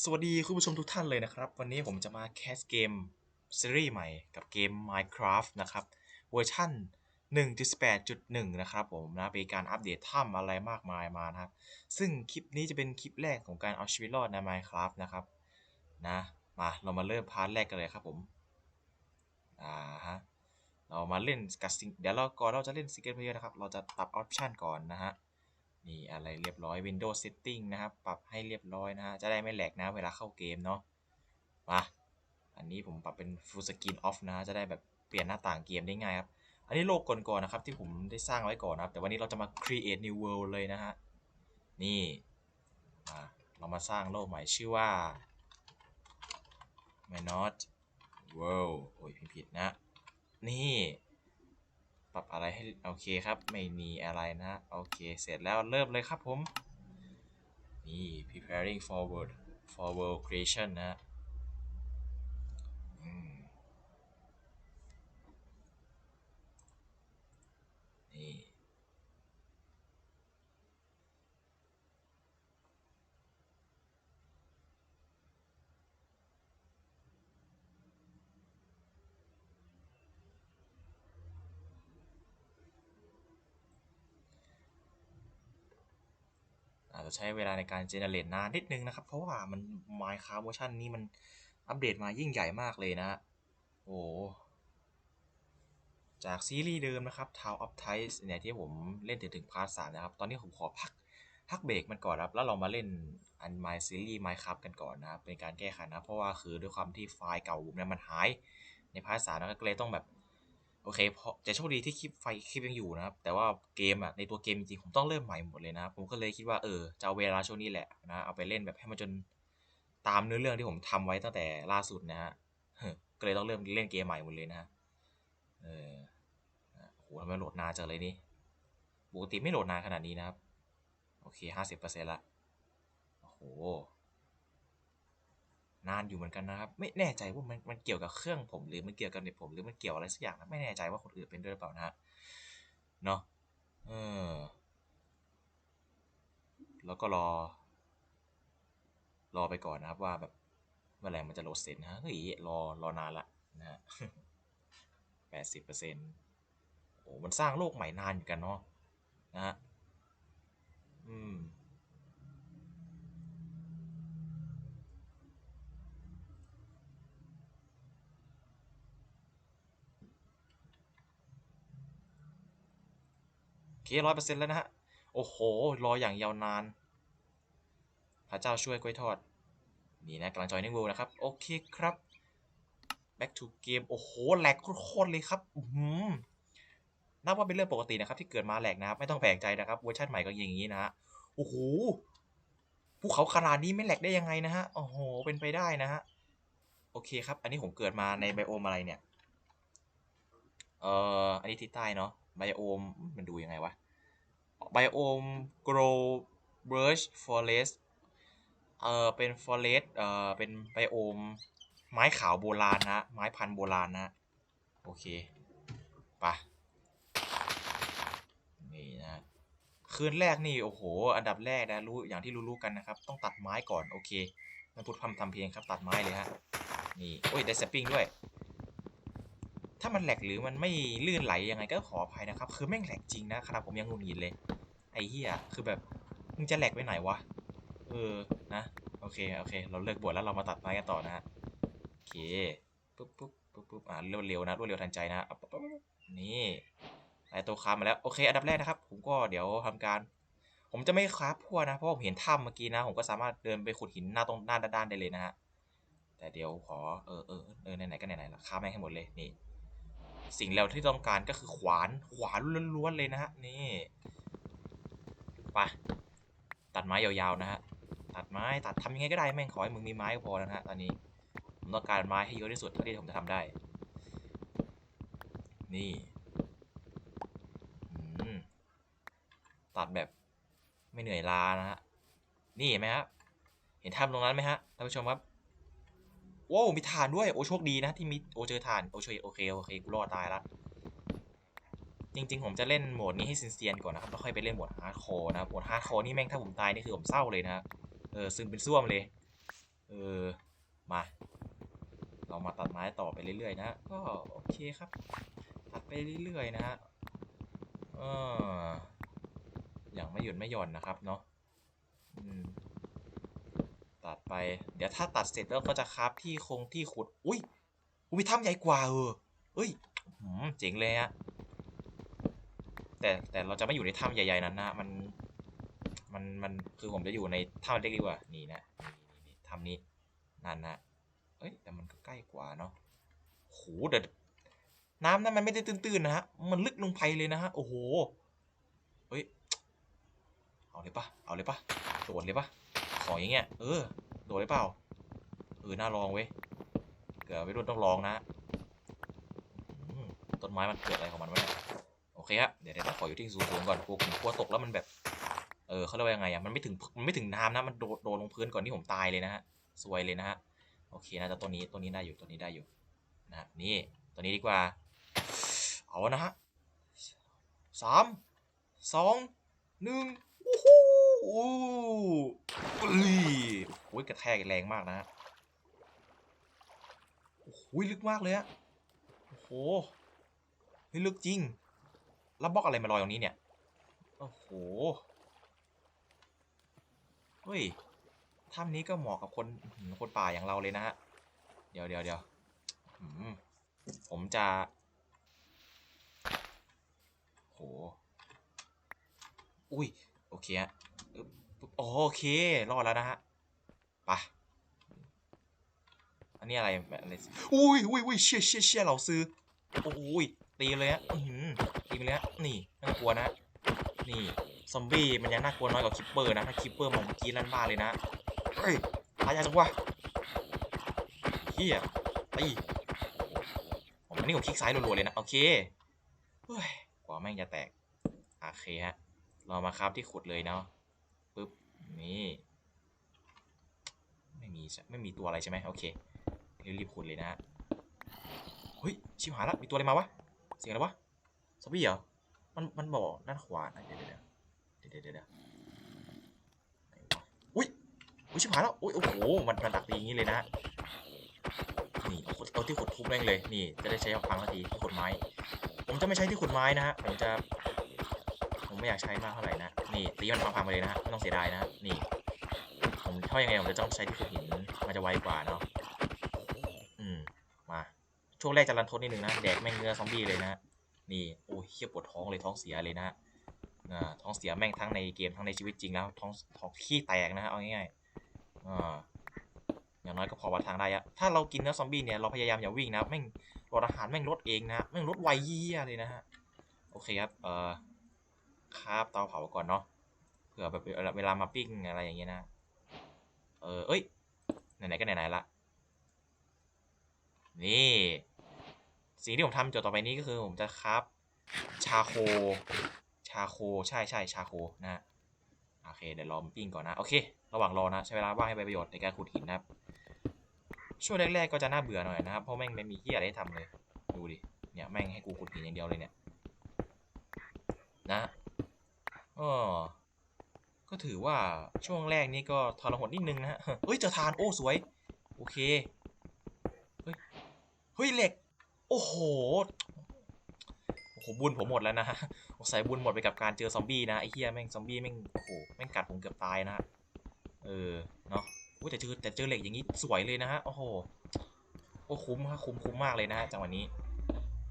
สวัสดีคุณผู้ชมทุกท่านเลยนะครับ วันนี้ผมจะมาแคสเกมซีรีส์ใหม่กับเกม Minecraft นะครับเวอร์ชัน1.18.1 นะครับผมนะเป็นการอัปเดตถ้ำอะไรมากมายมานะครับซึ่งคลิปนี้จะเป็นคลิปแรกของการเอาชีวิตรอดใน Minecraft นะครับนะมาเรามาเริ่มพาร์ทแรกกันเลยครับผมอ่าฮะเรามาเล่นกับซิงเดี๋ยวเราก่อนเราจะเล่นซิงเกิลเพลย์นะครับ เราจะปรับออปชันก่อนนะฮะ นี่อะไรเรียบร้อย Windows Setting นะครับ ปรับให้เรียบร้อยนะฮะจะได้ไม่แหลกนะเวลาเข้าเกมเนาะมาอันนี้ผมปรับเป็น Full Screen Off นะจะได้แบบเปลี่ยนหน้าต่างเกมได้ง่ายครับ อันนี้โลกก่อนๆนะครับที่ผมได้สร้างไว้ก่อนนะครับ แต่วันนี้เราจะมา Create New World เลยนะฮะนี่มาเรามาสร้างโลกใหม่ชื่อว่า m i n o t World โอ้ยผิดนะ นี่ ปรับอะไรให้โอเคครับ ไม่มีอะไรนะ โอเค เสร็จแล้วเริ่มเลยครับผม นี่ preparing forward for world creation นะอืมนี่ อาจจะ ใช้เวลาในการเจเนเรตนานนิดนึงนะครับ เพราะว่ามัน Minecraft เวอร์ชันนี้มันอัปเดตมายิ่งใหญ่มากเลยนะ โอ้จากซีรีส์เดิมนะครับ Town of Tides เนี่ยที่ผมเล่นถึงถึงพาร์ทสามนะครับ ตอนนี้ผมขอพักพักเบรกมันก่อนครับ แล้วเรามาเล่นอัน My Series Minecraft กันก่อนนะครับ เป็นการแก้ไขนะ เพราะว่าคือด้วยความที่ไฟล์เก่าเนี่ยมันหายในพาร์ทสามนะครับก็เลยต้องแบบ โอเคเพราะจะโชคดีที่คลิปไฟคลิปยังอยู่นะครับ แต่ว่าเกมอะในตัวเกมจริงผมต้องเริ่มใหม่หมดเลยนะครับผมก็เลยคิดว่าเออจะเอาเวลาช่วงนี้แหละนะเอาไปเล่นแบบให้มันจนตามเนื้อเรื่องที่ผมทำไว้ตั้งแต่ล่าสุดนะฮะก็เลยต้องเริ่มเล่นเกมใหม่หมดเลยนะฮะเออโหทำไมโหลดนานจังเลยนี่ปกติไม่โหลดนานขนาดนี้นะครับ โอเคห้าสิบเปอร์เซ็นต์ละโอ้โห นานอยู่เหมือนกันนะครับ ไม่แน่ใจว่ามันมันเกี่ยวกับเครื่องผม หรือมันเกี่ยวกับเน็ตผมหรือมันเกี่ยวอะไรสักอย่างนะไม่แน่ใจว่าคนอื่นเป็นด้วยหรือเปล่านะฮะเนาะเออแล้วก็รอ รอไปก่อนนะครับว่าแบบเมื่อไหร่มันจะโหลดเสร็จนะฮะเฮ้ยรอรอนานละนะฮะแปดสิบเปอร์เซ็นต์โอ้มันสร้างโลกใหม่นานอยู่กันเนาะนะฮะอืม โอเค ร้อยเปอร์เซ็นต์แล้วนะฮะ โอ้โห รออย่างยาวนาน พระเจ้าช่วยกล้วยทอด นี่นะกำลังจอยนิ่งเวิลนะครับ โอเคครับ back to game โอ้โห แหลกโคตรเลยครับ อือหือนับว่าเป็นเรื่องปกตินะครับ ที่เกิดมาแหลกนะครับ ไม่ต้องแปลกใจนะครับ เวอร์ชันใหม่ก็อย่างนี้นะฮะ โอ้โหภูเขาขนาดนี้ไม่แหลกได้ยังไงนะฮะ โอ้โห เป็นไปได้นะฮะ โอเคครับ อันนี้ผมเกิดมาในไบโอมอะไรเนี่ย เอ่อ อันนี้ทิศใต้เนาะ ไบโอมมันดูยังไงวะ ไบโอม grow birch forest เอ่อเป็น forest เอ่อเป็นไบโอมไม้ขาวโบราณนะ ไม้พันธุ์โบราณนะ โอเคไปะนี่นะ คืนแรกนี่ โอ้โห อันดับแรกนะ รู้ อย่างที่รู้ๆกันนะครับ ต้องตัดไม้ก่อน โอเคมันพูดพำทำเพลงครับ ตัดไม้เลยฮะ นี่ โอ้ย ได้สปริงด้วย ถ้ามันแหลกหรือมันไม่ลื่นไหลยังไงก็ขออภัยนะครับ คือแม่งแหลกจริงนะขนาดผมยังงุนงิดเลย ไอ้เหี้ยคือแบบมึงจะแหลกไปไหนวะ เออ นะ โอเค โอเค เราเลิกบวชแล้วเรามาตัดไม้กันต่อนะฮะ โอเค ปุ๊บปุ๊บปุ๊บปุ๊บอ่ารวดเร็วนะรวดเร็วทันใจนะ นี่ได้ตัวคามาแล้ว โอเค อันดับแรกนะครับ ผมก็เดี๋ยวทำการ ผมจะไม่คราฟพัวนะ เพราะผมเห็นถ้ำเมื่อกี้นะ ผมก็สามารถเดินไปขุดหินหน้าตรงหน้าด้านได้เลยนะฮะ แต่เดี๋ยวขอ เออเออเออไหนๆก็ไหนๆละคราฟแม่งให้หมดเลย นี่ สิ่งเราที่ต้องการก็คือขวาน ขวานล้วนๆเลยนะฮะ นี่ไปตัดไม้ยาวๆนะฮะ ตัดไม้ ตัดทำยังไงก็ได้แม่งขอให้มึงมีไม้ก็พอแล้วนะฮะตอนนี้ ผมต้องการไม้ให้เยอะที่สุดเท่าที่ผมจะทำได้ นี่ตัดแบบไม่เหนื่อยล้านะฮะ นี่เห็นไหมครับ เห็นถ้ำตรงนั้นไหมฮะท่านผู้ชมครับ โว้มีถ่านด้วย โอ้โชคดีนะที่มีโอเจอถ่านโอเชยโอเคโอเคกูรอดตายละจริง ๆ ผมจะเล่นโหมดนี้ให้ซินเซียนก่อนนะครับแล้วค่อยไปเล่นโหมดฮาร์ดคอร์นะโหมดฮาร์ดคอร์นี่แม่งถ้าผมตายนี่คือผมเศร้าเลยนะเออซึมเป็นซ่วมเลย เอเออมา เรามาตัดไม้ต่อไปเรื่อยๆนะก็โอเคครับ ตัดไปเรื่อยๆนะฮะเอออย่างไม่หยุดไม่หย่อนนะครับเนาะอืม ตัดไป เดี๋ยวถ้าตัดเสร็จแล้วก็จะคราฟที่คงที่ขุด อุ้ยอุ้ยถ้ำใหญ่กว่าเออเอ้ยหืมเจ๋งเลยฮะแต่แต่เราจะไม่อยู่ในถ้ำใหญ่ๆนั้นนะมันมันมันคือผมจะอยู่ในถ้ำเล็กดีกว่านี่นะนี่นี่ถ้ำนี้นั่นนะเอ้ยแต่มันก็ใกล้กว่าเนาะโหเดี๋ยวน้ำนั้นมันไม่ได้ตื้นๆนะฮะมันลึกลงไปเลยนะฮะโอ้โหเฮ้ยเอาเลยปะเอาเลยปะโดดเลยปะ ของอย่างเงี้ย เออ โดดเลยเปล่า เออ น่าลองเว้ย เกิดไม่รุ่นต้องลองนะต้นไม้มันเกิดอะไรของมันวะเนี่ย โอเคครับเดี๋ยวเดี๋ยวขออยู่ที่สูงๆก่อนกลัวผมกลัวตกแล้วมันแบบ เออเขาเรียกว่ายังไงอะ มันไม่ถึง มันไม่ถึงน้ำนะ มันโดดโดนลงพื้นก่อนที่ผมตายเลยนะฮะ สวยเลยนะฮะ โอเคนะแต่ตัวนี้ตัวนี้ได้อยู่ตัวนี้ได้อยู่ นะนี่ตัวนี้ดีกว่า เอานะฮะสามสองหนึ่ง อ้โหโอ้ยกระแทกแรงมากนะโอ้โหลึกมากเลยอะโอ้โหเฮ้ลึกจริง แล้วบล็อกอะไรมาลอยตรงนี้เนี่ย โอ้โห เฮ้ยถ้ำนี้ก็เหมาะกับคนคนป่าอย่างเราเลยนะฮะ เดี๋ยวเดี๋ยวเดี๋ยวผมจะโห อุ้ย โอเคฮะ โอเค รอดแล้วนะฮะไปะอันนี้อะไรอะไรอุ้ยอุ้ยอุ้ยเชี่ยเชี่ยเชี่ยเราซื้อโอ้ยตีเลยฮะอือตีไปเลยฮะนี่น่ากลัวนะ นี่ซอมบี้มันยังน่ากลัวน้อยกว่าคิปเปอร์นะถ้าคิปเปอร์มันเมื่อกี้ลั่นบ้าเลยนะเฮ้ยตายยากจังวะเฮียตีผมอันนี้ผมคลิกซ้ายรัวๆเลยนะโอเคเฮ้ยกว่าแม่งจะแตกโอเคฮะเรามาครับที่ขุดเลยเนาะ นี่ ไม่มีไม่มีตัวอะไรใช่ไหมโอเครีบขุดเลยนะฮะเฮ้ยชิบหายละมีตัวอะไรมาวะเสียงอะไรวะซอมบี้เหรอมันมันบอกด้านขวานะเดี๋ยวเดี๋ยวเดี๋ยวเดี๋ยวเดี๋ยวอุ้ยอุ้ยชิบหายแล้วอุ้ยโอ้โหมันมันดักตีอย่างนี้เลยนะนี่เอาเอาที่ขุดทุบแม่งเลยนี่จะได้ใช้พังนาทีที่ขุดไม้ ผมจะไม่ใช้ที่ขุดไม้นะฮะผมจะ ไม่อยากใช้มากเท่าไหร่นะ นี่ตีมันพังๆไปเลยนะฮะไม่ต้องเสียดายนะนี่ ผมถ้ายังไงผมจะต้องใช้ที่ขุดหินมันจะไวกว่าเนาะอืมมาช่วงแรกจะรันทดนิดนึงนะแดกแม่งเนื้อซอมบี้เลยนะนี่โอ้ยเฮียปวดท้องเลยท้องเสียเลยนะอ่าท้องเสียแม่งทั้งในเกมทั้งในชีวิตจริงแล้วท้องท้องขี้แตกนะฮะเอาง่ายๆอ่าอย่างน้อยก็พอวัดทางได้อะถ้าเรากินเนื้อซอมบี้เนี่ยเราพยายามอย่าวิ่งนะแม่งรดอาหารแม่งลดเองนะแม่งลดไวเยี่ยเลยนะฮะโอเคครับเอ่อ คาบเตาเผาก่อนเนาะเผื่อแบบเวลามาปิ้งอะไรอย่างเงี้ยนะ เออเอ้ยไหนๆก็ไหนๆละนี่สิ่งที่ผมทำจดต่อไปนี้ก็คือผมจะครับชาโค ชาโคใช่ใช่ชาโคนะฮะโอเคเดี๋ยวรอปิ้งก่อนนะโอเคระหว่างรอนะใช้เวลาว่างให้เป็นประโยชน์ในการขุดหินนะครับช่วงแรกๆก็จะน่าเบื่อหน่อยนะครับเพราะแม่งไม่มีที่อะไรให้ทำเลย ดูดิเนี่ยแม่งให้กูขุดหินอย่างเดียวเลยเนี่ยนะ ก็ถือว่าช่วงแรกนี้ก็ทรหดนิดนึงนะฮะเฮ้ยเจอทานโอ้สวย โอเค เฮ้ยเฮ้ยเหล็ก โอ้โหโอ้โหบุญผมหมดแล้วนะฮะใส่บุญหมดไปกับการเจอซอมบี้นะไอ้เหี้ยแม่งซอมบี้แม่งโอ้โหแม่งกัดผมเกือบตายนะเออเนาะอุ้ยแต่เจอแต่เจอเหล็กอย่างนี้สวยเลยนะฮะโอ้โหโอ้คุ้มฮะคุ้มคุ้มมากเลยนะฮะจังหวะนี้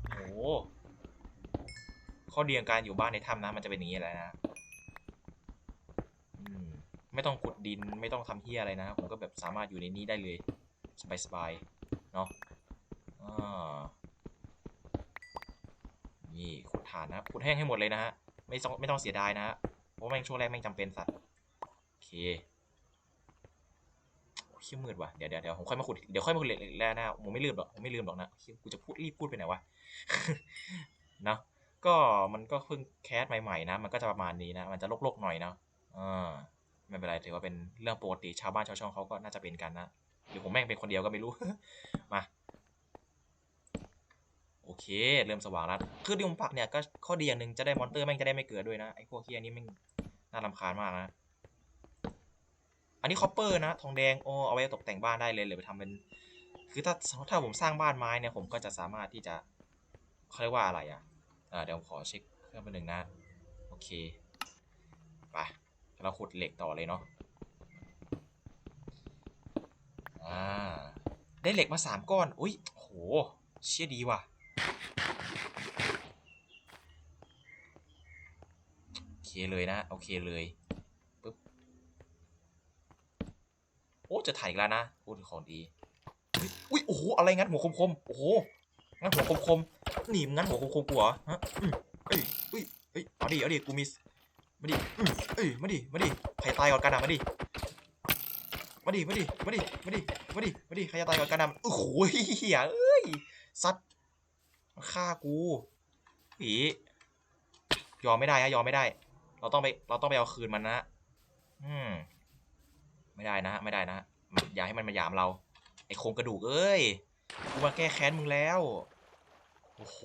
โอ้ข้อดีของการอยู่บ้านในถ้ำนะมันจะเป็นอย่างนี้แหละนะ ไม่ต้องขุดดินไม่ต้องทำเหี้ยอะไรนะผมก็แบบสามารถอยู่ในนี้ได้เลยสบายๆเนาะนี่ขุดฐานนะขุดแห้งให้หมดเลยนะฮะไม่ต้องไม่ต้องเสียดายนะฮะเพราะแม่งช่วงแรกแม่งจำเป็นสัตว์โอเคเขี้ยมืดว่ะเดี๋ยวเดี๋ยวเดี๋ยวผมค่อยมาขุดเดี๋ยวค่อยมาขุดเหล็กแล้วนะผมไม่ลืมหรอกผมไม่ลืมหรอกนะกูจะพูดรีบพูดไปไหนวะเนาะก็มันก็เพิ่งแคสใหม่ๆนะ มันก็จะประมาณนี้นะ มันจะลกๆหน่อยนะอ่า ไม่เป็นไรถือว่าเป็นเรื่องปกติชาวบ้านชาวช่องเขาก็น่าจะเป็นกันนะหรือผมแม่งเป็นคนเดียวก็ไม่รู้ มาโอเค เริ่มสว่างแล้วคือดิมปักเนี่ยก็ข้อดีอย่างหนึ่งจะได้มอนเตอร์แม่งจะได้ไม่เกิดด้วยนะไอ้พวกเฮียนี้แม่งน่ารำคาญมากนะอันนี้คอปเปอร์นะทองแดงโอ้เอาไว้ตกแต่งบ้านได้เลยเลยไปทำเป็น คือถ้าถ้าผมสร้างบ้านไม้เนี่ยผมก็จะสามารถที่จะเขาเรียกว่าอะไรอะอ่าเดี๋ยวขอเช็คเครื่องไปหนึ่งนะ โอเคไป เราขุดเหล็กต่อเลยเนาะอ่าได้เหล็กมาสามก้อน อุ้ยโห เชี่ยดีว่ะ โอเคเลยนะ โอเคเลยปึ๊บ โอ้ จะถ่ายแล้วนะพูดของดี อุ้ย โอ้โห อะไรงั้นหัวคมๆโอ้โห งั้นหัวคมๆหนีมงั้นหัวคมๆกูเหรอฮะอืมเอ้ยเอ้ยเอ้ยเอาดิเอาดิกูมี มาดิอืมเอ้ยมาดิ มาดิ ใครตายก่อนกันอะมาดิ มาดิ มาดิ มาดิ มาดิ มาดิ มาดิ ใครจะตายก่อนกันอะโอ้โหเหี้ยเอ้ยสัตว์มาฆ่ากูผียอมไม่ได้ฮะยอมไม่ได้ เราต้องไป เราต้องไปเอาคืนมันนะอืม ไม่ได้นะฮะไม่ได้นะฮะอย่าให้มันมาหยามเรา ไอโครงกระดูกเอ้ย กูมาแก้แค้นมึงแล้ว โอ้โห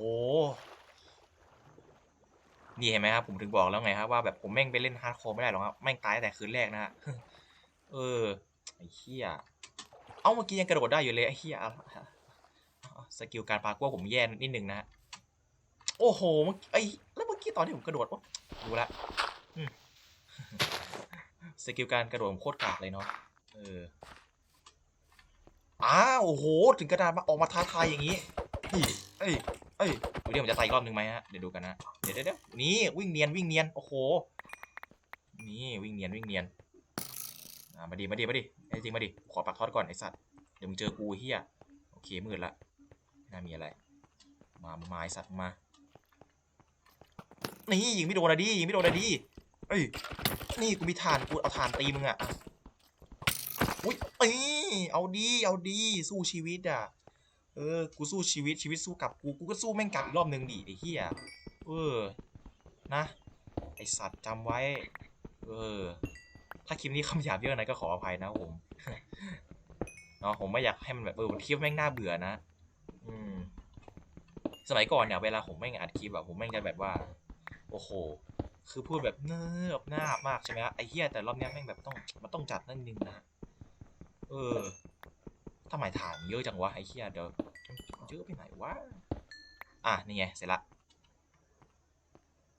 นี่เห็นไหมครับผมถึงบอกแล้วไงครับว่าแบบผมแม่งไปเล่นฮาร์ดคอร์ไม่ได้หรอกครับแม่งตายแต่คืนแรกนะฮะเออไอ้เหี้ยเอ้าเมื่อกี้ยังกระโดดได้อยู่เลยไอ้เหี้ยอะสกิลการปากัวผมแย่นิดนึงนะโอ้โหเมื่อกี้ไอ้แล้วเมื่อกี้ตอนที่ผมกระโดดวะดูละสกิลการกระโดดผมโคตรกากเลยเนาะเอออ้าโอ้โหถึงกระดานมาออกมาท้าทายอย่างนี้นี่เอ้ย เอ้ยดูดิมันจะตายอีกรอบหนึ่งไหมฮะ เดี๋ยวดูกันนะเดี๋ยวเดี๋ยวเดี๋ยวนี่วิ่งเนียนวิ่งเนียน โอ้โห นี่วิ่งเนียนวิ่งเนียน อ่ามาดิมาดิมาดิไอ้จริงมาดิ ขอปักทอดก่อนไอ้สัตว์ เดี๋ยวมึงเจอกูเฮียโอเคมืดละน่ามีอะไร มามามาไอ้สัตว์มา นี่ยิงไม่โดนอะดิยิงไม่โดนอะดิเอ้ย นี่กูมีฐานกูเอาฐานตีมึงอะอุ้ยเอ้ยเอาดีเอาดีสู้ชีวิตอะ เออ กูสู้ชีวิตชีวิตสู้กลับกู กูก็สู้แม่งกลับอีกรอบหนึ่งดิไอ้เหี้ย เออ นะ ไอสัตว์จำไว้ เออ ถ้าคลิปนี้คำหยาบเยอะน่อยก็ขออภัยนะผม เนาะผมไม่อยากให้มันแบบเออคลิปแม่งน่าเบื่อนะ อืม สมัยก่อนเนี่ยเวลาผมแม่งอัดคลิปแบบผมแม่งจะแบบว่า โอ้โห คือพูดแบบเนิบหน้ามากใช่ไหมฮะไอ้เหี้ยแต่รอบเนี้ยแม่งแบบต้องมันต้องจัดนั่นนึงนะ เออำไมถามเยอะจังวะไอ้เหี้ยเดี๋ยวเยอะไปไหนวะ อะนี่ไงเสร็จละ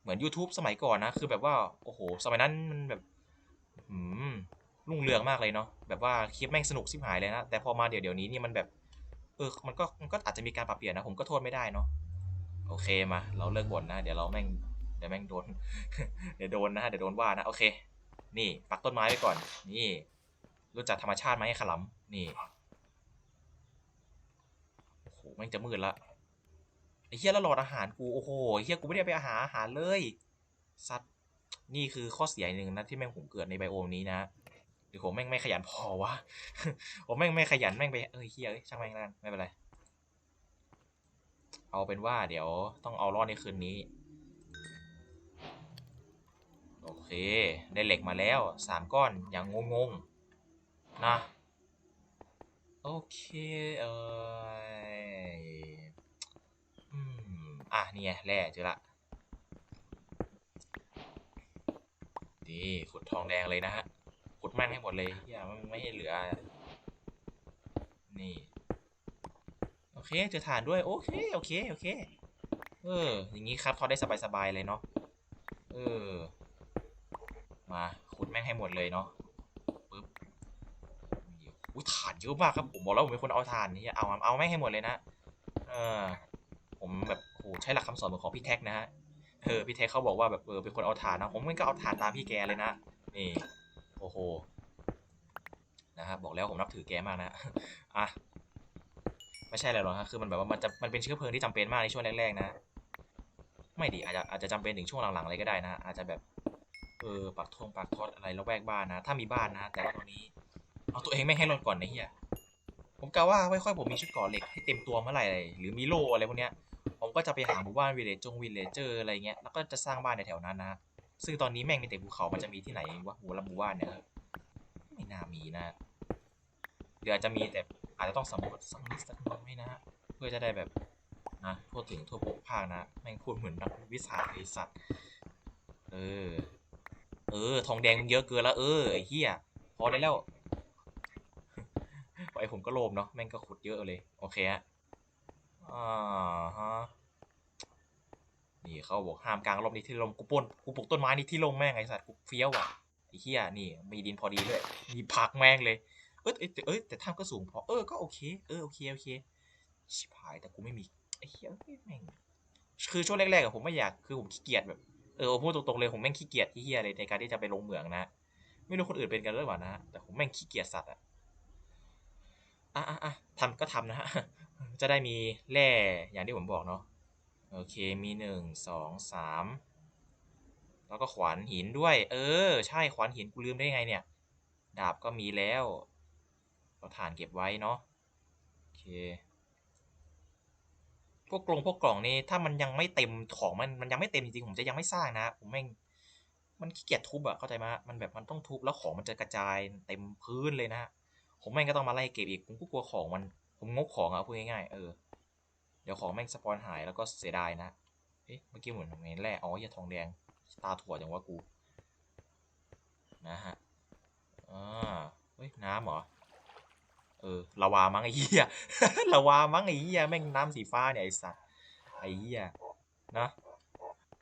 เหมือน YouTube สมัยก่อนนะ คือแบบว่า โอ้โห สมัยนั้นมันแบบอืมรุ่งเรืองมากเลยเนาะ แบบว่าคลิปแม่งสนุกสิบหายเลยนะ แต่พอมาเดี๋ยวเดี๋ยวนี้นี่มันแบบ เออ มันก็มันก็อาจจะมีการปรับเปลี่ยนนะ ผมก็โทษไม่ได้เนาะ โอเคมา เราเลิกบ่นนะ เดี๋ยวเราแม่ง เดี๋ยวแม่งโดน เดี๋ยวโดนนะ เดี๋ยวโดนว่านะ โอเค นี่ปักต้นไม้ไว้ก่อน นี่ รู้จักธรรมชาติไหมขลำนี่ ม่งจะมืดละไอ้เหี้ยแล้วหลอดอาหารกูโอ้โหเหี้ยกูไม่ได้ไปอาหารอาหารเลยสัตว์นี่คือข้อเสียหนึ่งนะที่แม่งผมเกิดในไบโอมนี้นะหรือผมแม่งไม่ขยันพอวะผมแม่งไม่ขยันแม่งไปเอ้ยเฮียช่างแม่งแล้วกันไม่เป็นไรเอาเป็นว่าเดี๋ยวต้องเอารอดในคืนนี้ โอเค ได้เหล็กมาแล้วสามก้อนอย่างงงๆนะ โอเค เออ อะนี่ไงแร่เจอละดีขุดทองแดงเลยนะฮะขุดแม่งให้หมดเลยอย่ามันไม่ให้เหลือ นี่ โอเคเจอฐานด้วย โอเค โอเค โอเค เออ อย่างนี้ครับทอดได้สบายๆเลยเนาะ เออ มาขุดแม่งให้หมดเลยเนาะปึ๊บอุ้ยฐานเยอะมากครับ ผมบอกแล้วผมเป็นคนเอาฐานนี่เอาเอาแม่งให้หมดเลยนะ เออ ผมแบบ ใช้หลักคำสอนของพี่แท็กนะฮะเออพี่เทคเขาบอกว่าแบบเออเป็นคนเอาฐานนะผมก็เอาฐานตามพี่แกเลยนะนี่โอ้โหนะครับบอกแล้วผมนับถือแกมากนะอะไม่ใช่อะไรหรอกครับคือมันแบบว่ามันจะมันเป็นเชื้อเพลิงที่จำเป็นมากในช่วงแรกๆนะ ไม่ดีอาจจะอาจจะจำเป็นถึงช่วงหลังๆเลยก็ได้นะ อาจจะแบบเออปักทงปักทอดอะไรแล้วแวกบ้านนะ ถ้ามีบ้านนะ แต่ว่าตอนนี้ เอาตัวเองไม่ให้รอดก่อนนะเฮียผมกะว่าค่อยๆผมมีชุดก่อเหล็กให้เต็มตัวเมื่อไหร่หรือมีโล่อะไรพวกเนี้ย ผมก็จะไปหาหมู่บ้านวิลเลจงวิลเลเจอร์อะไรเงี้ยแล้วก็จะสร้างบ้านในแถวนั้นนะ ซึ่งตอนนี้แม่งมีแต่ภูเขา มันจะมีที่ไหนวะหมู่ละหมู่บ้านเนี่ยไม่น่ามีนะหรืออาจะมีแต่อาจจะต้องสำรวจสักนิดสักหน่อยนะเพื่อจะได้แบบนะทั่วถึงทั่วภาคนะแม่งพูดเหมือนนักวิสาไอสัตว์เออ เออ ทองแดงมึงเยอะเกินแล้วเออไอ้เหี้ยพอได้แล้วไอผมก็โลภเนาะแม่งก็ขุดเยอะเลย โอเคฮะ อ่าฮะนี่เขาบอกห้ามกลางร่มนี่ที่ร่มกูป้นกูปลูกต้นไม้นี่ที่ร่มแม่งไอสัตว์กูเฟี้ยวอะไอ้เหี้ยนี่มีดินพอดีด้วยมีผักแม่งเลยเอ้ยเอ้ยแต่เอ้ยแต่ถ้ำก็สูงพอเออก็โอเคเออโอเคโอเคชิบหายแต่กูไม่มีไอ้เหี้ยแม่งคือช่วงแรกๆอะผมไม่อยากคือผมขี้เกียจแบบเออพูดตรงๆเลยผมแม่งขี้เกียจที่เหี้ยเลยในการที่จะไปลงเหมืองนะไม่รู้คนอื่นเป็นกันหรือเปล่านะแต่ผมแม่งขี้เกียจสัตว์อะอะอะอะทำก็ทำนะฮะ จะได้มีแร่อย่างที่ผมบอกเนาะโอเคมีหนึ่งสองสามแล้วก็ขวานหินด้วย เออ ใช่ขวานหินกูลืมได้ไงเนี่ย ดาบก็มีแล้วก็ฐานเก็บไว้เนาะโอเคพวกกรงพวกกล่องนี่ถ้ามันยังไม่เต็มของมันมันยังไม่เต็มจริงๆผมจะยังไม่สร้างนะ ผมแม่งมันขี้เกียจทุบอะเข้าใจไหมมันแบบมันต้องทุบแล้วของมันจะกระจายเต็มพื้นเลยนะ ผมแม่งก็ต้องมาไล่เก็บอีกผมก็กลัวของมัน ผมงกของอะพูดง่ายๆเออ เดี๋ยวของแม่งสปอนหายแล้วก็เสียดายนะเอ๊ะเมื่อกี้เหมือนเห็นแร่อ๋ออย่าทองแดง ตาถั่วจังว่ากู นะฮะอ่าเฮ้ยน้ำเหรอ เออลาวามั้งไอ้เหี้ยลาวามั้งไอ้เหี้ยแม่งน้ำสีฟ้าเนี่ยไอ้สัสไอ้เหี้ยนะ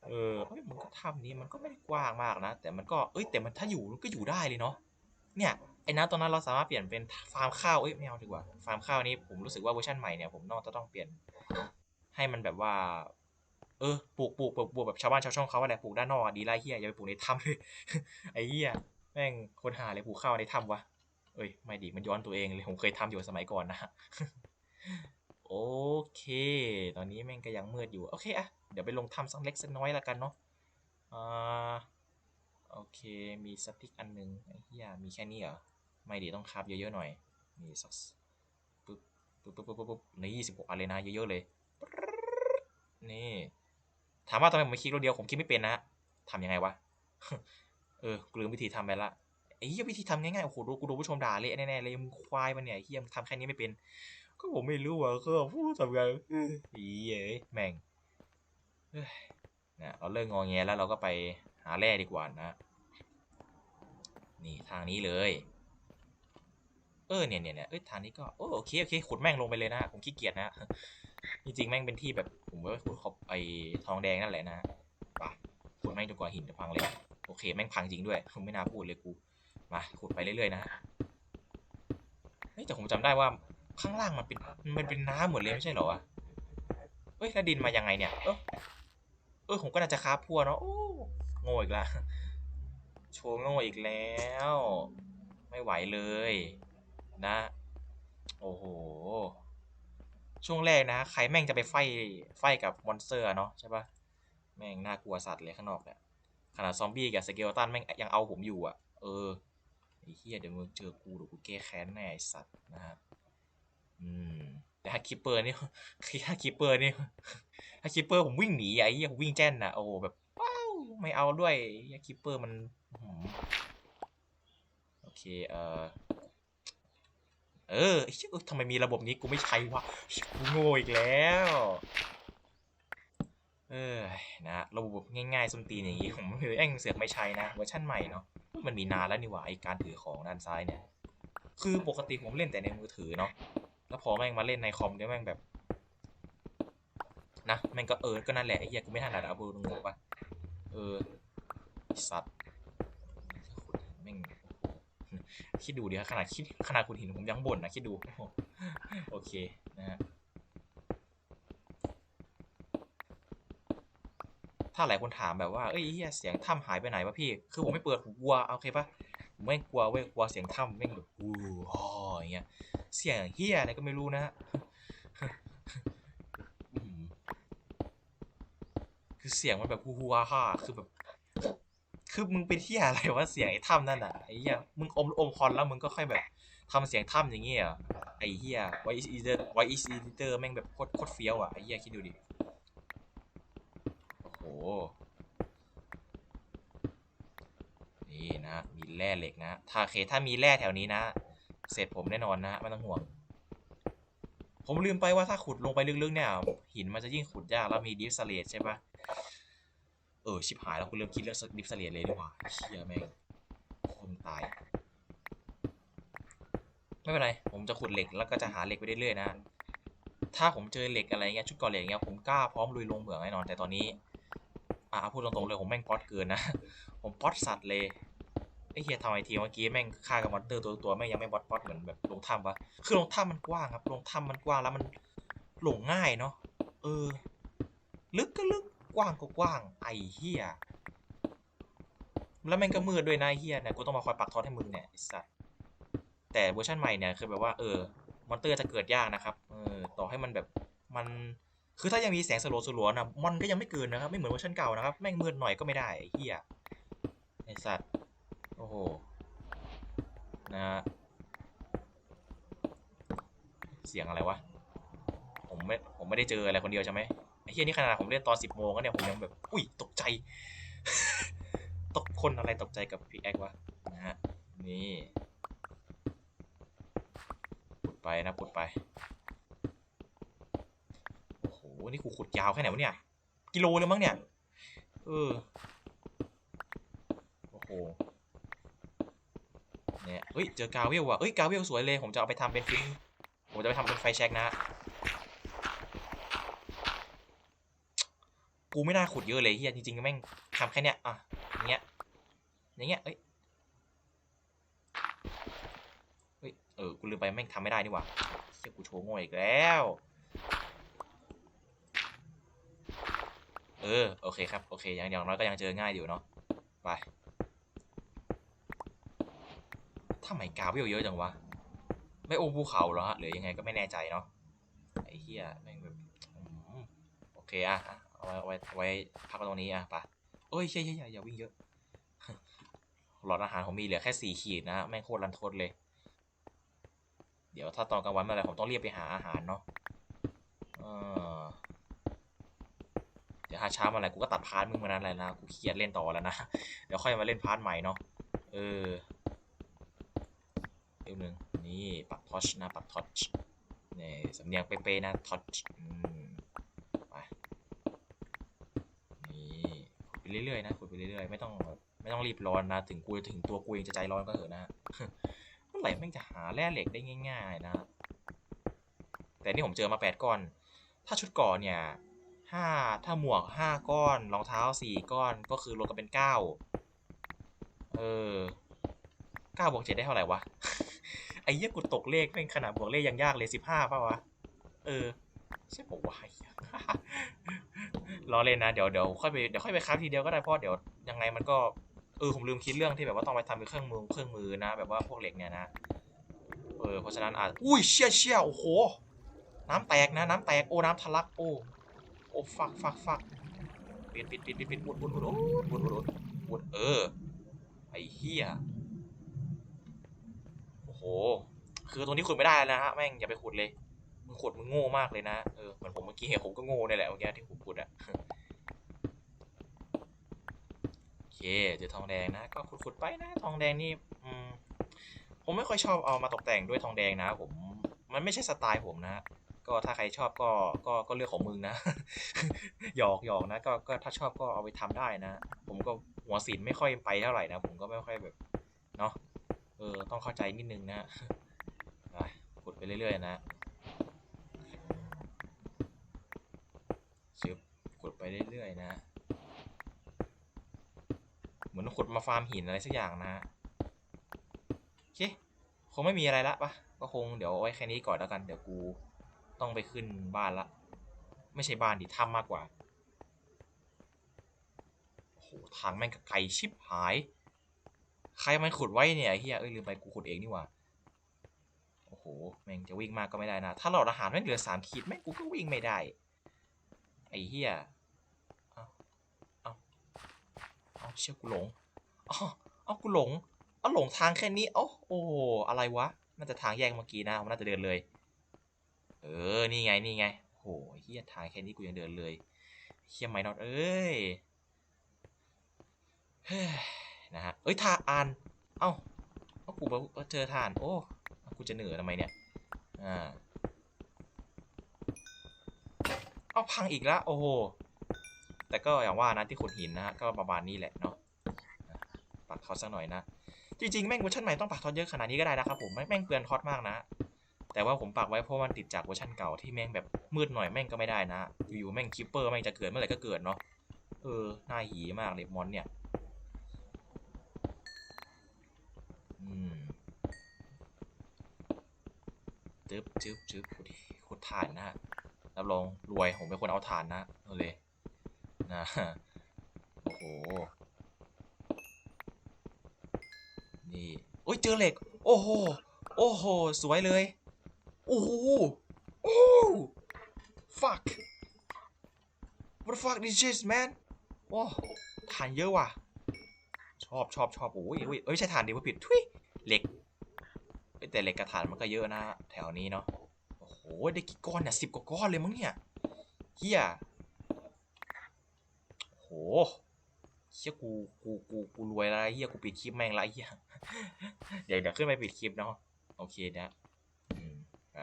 เออเอ้ยมันก็ถ้ำนี้มันก็ไม่ได้กว้างมากนะ แต่มันก็เอ้ยแต่มันถ้าอยู่มันก็อยู่ได้เลยเนาะเนี่ย ไอ้น้ำตรงนั้นเราสามารถเปลี่ยนเป็นฟาร์มข้าว เอ้ยไม่เอาดีกว่า ฟาร์มข้าวนี้ผมรู้สึกว่าเวอร์ชันใหม่เนี่ยผมน่าจะต้องเปลี่ยน ให้มันแบบว่า เออปลูกปลูกปลูกปลูกแบบชาวบ้านชาวช่องเขาอะไรปลูกด้านนอกดีไรเฮียอย่าไปปลูกในถ้ำเลยไอ้เฮียแม่งคนหาเลยปลูกข้าวในถ้ำวะเอ้ยไม่ดีมันย้อนตัวเองเลยผมเคยทำอยู่สมัยก่อนนะโอเค ตอนนี้แม่งก็ยังมืดอยู่ โอเคอะเดี๋ยวไปลงถ้ำสักเล็กสักน้อยละกันเนาะอ่าโอเค มีสติ๊กอันหนึงไอ้เหี้ยมีแค่นี้เหรอ ไม่ดีต้องคาบเยอะๆหน่อยนี่สักปึ๊บปึ๊บปึ๊บปึ๊บปึ๊บในยี่สิบหกอันเลยนะเยอะๆเลยนี่ถามว่าทำไมผมไม่คลิกรถเดียวผมคิดไม่เป็นนะทำยังไงวะเออกูลืมวิธีทำไปละไอ้เหี้ยวิธีทำง่ายๆโอ้โหดูกูดูผู้ชมด่าเละแน่ๆเลยมึงควายมันเนี่ยเหี้ยมทำแค่นี้ไม่เป็น ก็ผมไม่รู้อะก็พูดทำไงเอ้ยอีเอ้ยแม่งเฮ้ยนะเราเลิกงอแงแล้วเราก็ไปหาแร่ดีกว่านะ นี่ทางนี้เลย เออเนี่ยเนี่ยเนี่ยเอ้ยทางนี้ก็โอโอเคโอเคขุดแม่งลงไปเลยนะผมขี้เกียจนะจริงๆแม่งเป็นที่แบบผมว่าขุดขอบไอทองแดงนั่นแหละนะไปขุดแม่งจนกว่าหินจะพังเลยโอเคแม่งพังจริงด้วยผมไม่น่าพูดเลยกูมาขุดไปเรื่อยๆนะเฮ้ยแต่ผมจำได้ว่าข้างล่างมันเป็นมันเป็นน้ำหมดเลยไม่ใช่เหรอวะเฮ้ยแล้วดินมายังไงเนี่ยเออเออผมก็น่าจะคาบพัวเนาะโอ้โง่อีกละโชว์โง่อีกแล้ว ไม่ไหวเลย นะ โอ้โห ช่วงแรกนะ ใครแม่งจะไปไฟไฟกับมอนสเตอร์เนาะใช่ปะแม่งน่ากลัวสัตว์เลยข้างนอกเนี่ยขนาดซอมบี้กับสเกลตันแม่งยังเอาผมอยู่อะ เออไอ้เหี้ยเดี๋ยวมึงเจอกูเดี๋ยวกูแก้แค้นแน่ไอ้สัตว์นะฮะอืมแต่ถ้าคิปเปอร์นี่ถ้าคิปเปอร์นี่ถ้าคิปเปอร์ผมวิ่งหนีไอ้เหี้ยวิ่งแจ้นอะโอ้แบบว้าวไม่เอาด้วยไอ้คิปเปอร์มันโอเคเอ่อ เออไอ้เหี้ยเออทำไมมีระบบนี้กูไม่ใช้วะกูโง่อีกแล้ว เออนะระบบง่ายๆส้นตีนอย่างนี้ผมคือแองเสือกไม่ใช้นะเวอร์ชั่นใหม่เนาะมันมีนานแล้วนี่หว่าไอการถือของด้านซ้ายเนี่ย คือปกติผมเล่นแต่ในมือถือเนาะแล้วพอแม่งมาเล่นในคอมเนี่ยแม่งแบบ นะแม่งก็เออก็นั่นแหละไอ้เหี้ยกูไม่ถนัดอะบูงงปะเออสัตว์ คิดดูดิครับขนาดคิดขนาดคุณหินผมยังบ่นนะคิดดู โอเคนะฮะถ้าหลายคนถามแบบว่าเอ้ยเฮียเสียงถ้ำหายไปไหนวะพี่ คือผมไม่เปิดผมกลัวโอเคปะผมไม่กลัวเว้ยกลัวเสียงถ้ำแม่งแบบอู้ฮ่ออย่างเงี้ยเสียงเฮียอะไรก็ไม่รู้นะฮะคือเสียงมันแบบฮูฮูฮ่าคือแบบ คือมึงเป็นที่อะไรวะเสียงไอ้ถ้ำนั่นอะไอ้เหี้ยมึงอมอมคอนแล้วมึงก็ค่อยแบบทำเสียงถ้ำอย่างเงี้ยไอ้เหี้ย why is editor why is editor แม่งแบบโคตรโคตรเฟี้ยวอะไอ้เหี้ยคิดดูดิโอ้โหนี่นะมีแร่เหล็กนะถ้าเคถ้ามีแร่แถวนี้นะ เสร็จผมแน่นอนนะไม่ต้องห่วง ผมลืมไปว่าถ้าขุดลงไปลึกๆเนี่ยหินมันจะยิ่งขุดยากแล้วมีดิฟสเลตใช่ปะ เออชิบหายแล้วกูเริ่มคิดเรื่องดิฟสเลตเลยดีกว่าเชี่ยแม่งคนตาย ไม่เป็นไร ผมจะขุดเหล็กแล้วก็จะหาเหล็กไปเรื่อยๆนะ ถ้าผมเจอเหล็กอะไรเงี้ยชุดก่อเหล็กเงี้ยผมกล้าพร้อมลุยลงเหมืองแน่นอนแต่ตอนนี้อะพูดตรงๆเลยผมแม่งป๊อตเกินนะ ผมป๊อตสัตว์เลยไอ้เฮียทำไอทีเมื่อกี้แม่งฆ่ากับมอนเตอร์ตัวตัวแม่งยังไม่บอสป๊อตเหมือนแบบลงถ้ำปะคือลงถ้ำมันกว้างครับลงถ้ำมันกว้างแล้วมันหลงง่ายเนาะเออ ลึกก็ลึก กว้างก็กว้างไอเฮียแล้วแม่งก็มืดด้วยนะเฮียเนี่ยกูต้องมาคอยปักทอดให้มึงเนี่ยไอ้สัสแต่เวอร์ชันใหม่เนี่ยคือแบบว่าเออมอนเตอร์จะเกิดยากนะครับเออต่อให้มันแบบมันคือถ้ายังมีแสงสลัวสลัวนะมอนก็ยังไม่เกินนะครับไม่เหมือนเวอร์ชันเก่านะครับแม่งมืดหน่อยก็ไม่ได้ไอ้เฮียไอ้สัตว์โอ้โหนะฮะเสียงอะไรวะผมไม่ผมไม่ได้เจออะไรคนเดียวใช่ไหม ไอ้เฮียนี่ขนาดผมเล่นตอนสิบโมงก็เนี่ยผมยังแบบ อุ้ยตกใจ ตกคนอะไรตกใจกับพิกแอควะนะฮะ นี่ปุดไปนะปุดไป โอ้โห นี่กูขุดยาวแค่ไหนวะเนี่ย กิโลเลยมั้งเนี่ย เออ โอ้โห เนี่ยเฮ้ย เจอกาเวลว่ะเอ้ย กาเวลสวยเลย ผมจะเอาไปทำเป็นฟินผมจะไปทำเป็นไฟแช็กนะ กูไม่น่าขุดเยอะเลยเฮียจริงๆแม่งทำแค่เนี้ยอะอย่างเงี้ยอย่างเงี้ยเอ้ยเฮ้ยเออกูลืมไปแม่งทำไม่ได้นี่หว่าเฮียกูโชว์ง่อีกแล้วเออโอเคครับโอเคอย่างอย่างน้อยก็ยังเจอง่ายอยู่เนาะไปทำไมกาเวเยอะจังวะไม่โอภูเขาเหรอฮะหรือยังไงก็ไม่แน่ใจเนาะไอ้เหี้ยแม่งแบบโอเคอะ เอาไว้ไว้ไว้พักตรงนี้อะไปเอ้ยเชี่ยเชี่ยเชี่ยอย่าวิ่งเยอะ หลอดอาหารผมมีเหลือแค่สี่ขีดนะแม่งโคตรรันทดเลย เดี๋ยวถ้าตอนกลางวันเมื่อไรผมต้องเรียบไปหาอาหารเนาะเดี๋ยวหาเช้ามาอะไรกูก็ตัดพาร์ทมึงมานั้นเลยนะกูขี้เกียจเล่นต่อแล้วนะเดี๋ยวค่อยมาเล่นพาร์ทใหม่เนาะเออเดี๋ยวนึงนี่ปักทอชนะปักทอชเนี่ยสำเนียงเป๊ะๆนะทอชอืมไปนี่ขุดไป เรื่อยๆนะขุดไปเรื่อยๆไม่ต้องไม่ต้องรีบร้อนนะถึงกูถึงตัวกูเองจะใจร้อนก็เถอะนะเมื่อไหร่แม่งจะหาแร่เหล็กได้ง่าย ๆ นะ แต่นี่ผมเจอมาแปดก้อน ถ้าชุดก่อนเนี่ยห้าถ้าหมวกห้าก้อนรองเท้าสี่ก้อนก็คือรวมกันเป็นเก้าเออเก้าบวกเจ็ดได้เท่าไหร่วะไอ้เหี้ยกูตกเลขเป็นขนาดบวกเลขยังยากเลยสิบห้าป่าวะ เออ ใช่ผมว่า ล้อเล่นนะเดี๋ยวเดี๋ยวค่อยไปเดี๋ยวค่อยไปคราฟทีเดียวก็ได้เพราะเดี๋ยวยังไงมันก็เออผมลืมคิดเรื่องที่แบบว่าต้องไปทำเป็นเครื่องมือเครื่องมือนะ แบบว่าพวกเหล็กเนี่ยนะเออเพราะฉะนั้นอาจอุ้ยเชี่ยเชี่ยโอ้โหน้ำแตกนะ น้ำแตกโอ้น้ำทะลักโอ้โอ้ฟักฟักฟักปิดปิดปิดปิดปิดบุดบุดบุดบุดบุดบุดบุดเออไอ้เหี้ยโอ้โหคือตรงนี้ขุดไม่ได้แล้วนะฮะแม่งอย่าไปขุดเลยมึงขุดมึงโง่มากเลยนะเออเหมือนผมเมื่อกี้เห็นผมก็โง่เนี่ยแหละเมื่อกี้ที่ผมขุดอะ เคเจอทองแดงนะ ก็ขุดๆไปนะ ทองแดงนี่อืผมไม่ค่อยชอบเอามาตกแต่งด้วยทองแดงนะ ผม มันไม่ใช่สไตล์ผมนะ ก็ถ้าใครชอบก็ ก็ ก็เรื่องของมึงนะ หยอกหยอกนะ ก็ ก็ถ้าชอบก็เอาไปทำได้นะ ผมก็หัวศิลไม่ค่อยไปเท่าไหร่นะ ผมก็ไม่ค่อยแบบ เนาะ เออ ต้องเข้าใจนิดนึงนะขุดไปเรื่อยๆนะ ชึบขุดไปเรื่อยๆนะ เหมือน ขุดมาฟาร์มหินอะไรสักอย่างนะฮะโอเคคงไม่มีอะไรละปะก็คงเดี๋ยวไว้แค่นี้ก่อนแล้วกัน เดี๋ยวกูต้องไปขึ้นบ้านละ ไม่ใช่บ้านดิถ้ำมากกว่าโอ้โหทางแม่งไกลชิบหาย ใครมันขุดไว้เนี่ยไอ้เฮียเอ้ยลืมไปกูขุดเองนี่หว่าโอ้โหแม่งจะวิ่งมากก็ไม่ได้นะ ถ้าหลอดอาหารแม่งเหลือสามขีดแม่งกูก็วิ่งไม่ได้ไอ้เฮียเอาเอาเอาเชี่ยกูหลง เอากูหลง เอาหลงทางแค่นี้อ้โอ้โหอะไรวะน่าจะทางแยกเมื่อกี้นะผมน่าจะเดินเลย เออ นี่ไง นี่ไงโหเฮียทางแค่นี้กูยังเดินเลยเฮียไม่นอตเอ้ยนะฮะ เอ้ยทาอ่าน เอ้าเอ้ากูเจอทาน โอ้ กูจะเหนื่อยทำไมเนี่ย อ่า เอาพังอีกแล้ว โอ้โห แต่ก็อย่างว่านะที่ขุดหินนะฮะ ก็ประมาณนี้แหละเนาะ ปัดเขาสักหน่อยนะ จริงๆแม่งเวอร์ชันใหม่ต้องปักท็อตเยอะขนาดนี้ก็ได้นะครับผมแม่งเปลือนท็อตมากนะ แต่ว่าผมปักไว้เพราะมันติดจากเวอร์ชันเก่าที่แม่งแบบมืดหน่อยแม่งก็ไม่ได้นะ อยู่ๆแม่งคิปเปอร์แม่งจะเกิดเมื่อไหร่ก็เกิดเนาะ เออน่าหีมากเลยมอนเนี่ยอืมจึ๊บจึ๊บจึ๊บขุดขุดถ่านนะฮะรับรองรวยผมเป็นคนเอาถ่านนะเอาเลยนะโอ้โห ยเจอเหล็ก โอ้โห โอ้โห สวยเลย โอ้โหโอ้ fuck what the fuck this shit man โอ้ฐานเยอะว่ะ ชอบชอบชอบโอ้ยโอ้ยเอ้ยใช่ฐานดีว่าผิดทุยเหล็กแต่เหล็กกับฐานมันก็เยอะนะ แถวนี้เนาะ โอ้โห ได้กี่ก้อนเนี่ยสิบกว่าก้อนเลยมั้งเนี่ยเฮียโอ้โห เฮียกูกูกูกูรวยแล้วเฮียกูปิดคลิปแม่งละเฮียเดี๋ยวเดี๋ยวขึ้นไปปิดคลิปเนาะโอเคนะอืมไป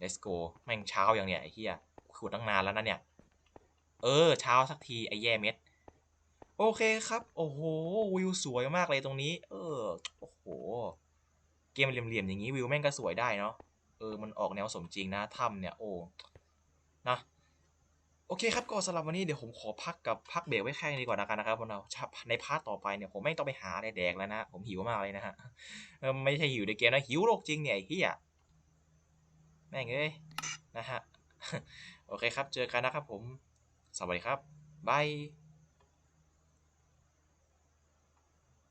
let's go แม่งเช้าอย่างเนี้ยไอ้เฮียขุดตั้งนานแล้วนะเนี่ย เออเช้าสักทีไอ้แย่เม็ดโอเคครับ โอ้โห วิวสวยมากเลยตรงนี้ เออ โอ้โห เกมเหลี่ยมๆอย่างนี้วิวแม่งก็สวยได้เนาะ เออ มันออกแนวสมจริงนะถ้ำเนี่ย โอ้ นะ โอเคครับก็สำหรับวันนี้เดี๋ยวผมขอพักกับพักเบรกไว้แค่นี้ก่อนนะครับนะครับเราในพาร์ทต่อไปเนี่ยผมไม่ต้องไปหาอะไรแดกแล้วนะ ผมหิวมากเลยนะฮะไม่ใช่หิวในเกมนะหิวโลกจริงเนี่ยไอ้เหี้ยแม่งเอ้ยนะฮะโอเคครับเจอกันนะครับผม สวัสดีครับบาย